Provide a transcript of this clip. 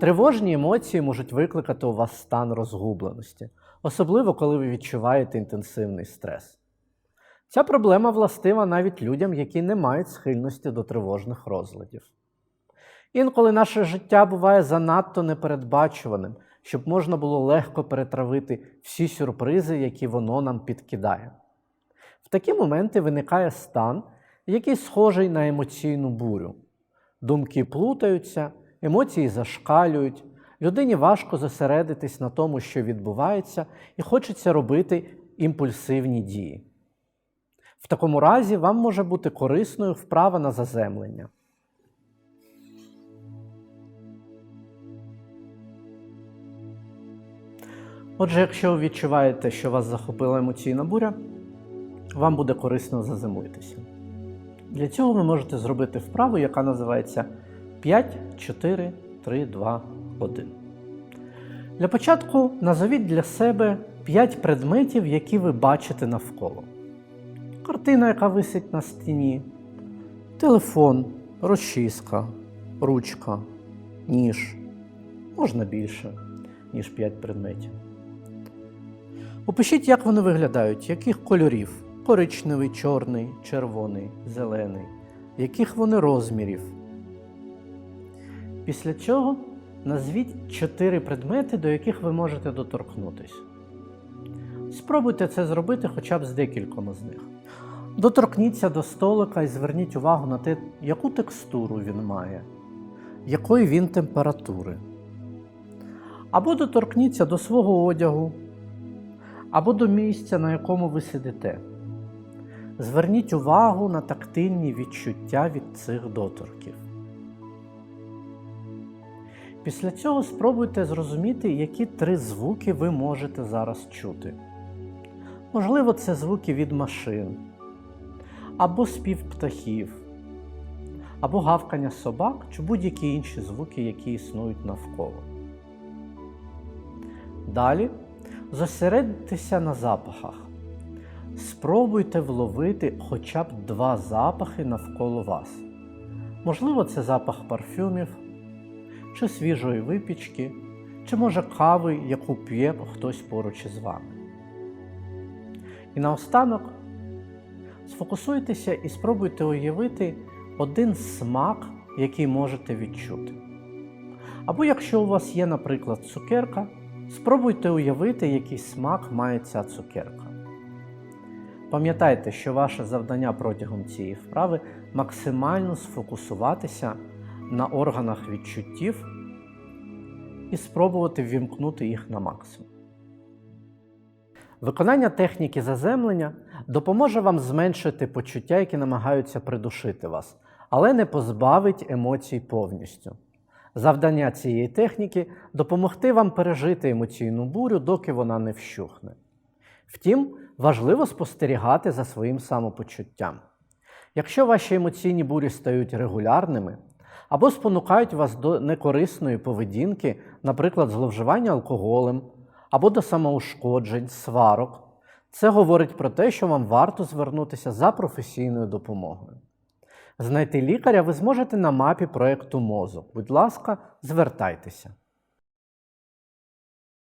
Тривожні емоції можуть викликати у вас стан розгубленості, особливо коли ви відчуваєте інтенсивний стрес. Ця проблема властива навіть людям, які не мають схильності до тривожних розладів. Інколи наше життя буває занадто непередбачуваним, щоб можна було легко перетравити всі сюрпризи, які воно нам підкидає. В такі моменти виникає стан, який схожий на емоційну бурю. Думки плутаються, емоції зашкалюють, людині важко зосередитись на тому, що відбувається, і хочеться робити імпульсивні дії. В такому разі вам може бути корисною вправа на заземлення. Отже, якщо ви відчуваєте, що вас захопила емоційна буря, вам буде корисно заземлитися. Для цього ви можете зробити вправу, яка називається 5, 4, 3, 2, 1. Для початку назовіть для себе 5 предметів, які ви бачите навколо. Картина, яка висить на стіні, телефон, розчіска, ручка, ніж. Можна більше, ніж 5 предметів. Опишіть, як вони виглядають, яких кольорів коричневий, чорний, червоний, зелений, яких вони розмірів. Після цього назвіть чотири предмети, до яких ви можете доторкнутися. Спробуйте це зробити хоча б з декількома з них. Доторкніться до столика і зверніть увагу на те, яку текстуру він має, якої він температури. Або доторкніться до свого одягу, або до місця, на якому ви сидите. Зверніть увагу на тактильні відчуття від цих доторків. Після цього спробуйте зрозуміти, які три звуки ви можете зараз чути. Можливо, це звуки від машин, або спів птахів, або гавкання собак чи будь-які інші звуки, які існують навколо. Далі зосередьтеся на запахах. Спробуйте вловити хоча б два запахи навколо вас. Можливо, це запах парфюмів, чи свіжої випічки, чи може кави, яку п'є хтось поруч із вами. І наостанок сфокусуйтеся і спробуйте уявити один смак, який можете відчути. Або якщо у вас є, наприклад, цукерка, спробуйте уявити, який смак має ця цукерка. Пам'ятайте, що ваше завдання протягом цієї вправи максимально сфокусуватися на органах відчуттів і спробувати ввімкнути їх на максимум. Виконання техніки заземлення допоможе вам зменшити почуття, які намагаються придушити вас, але не позбавить емоцій повністю. Завдання цієї техніки допомогти вам пережити емоційну бурю, доки вона не вщухне. Втім, важливо спостерігати за своїм самопочуттям. Якщо ваші емоційні бурі стають регулярними або спонукають вас до некорисної поведінки, наприклад, зловживання алкоголем, або до самоушкоджень, сварок, це говорить про те, що вам варто звернутися за професійною допомогою. Знайти лікаря ви зможете на мапі проєкту мозок. Будь ласка, звертайтеся.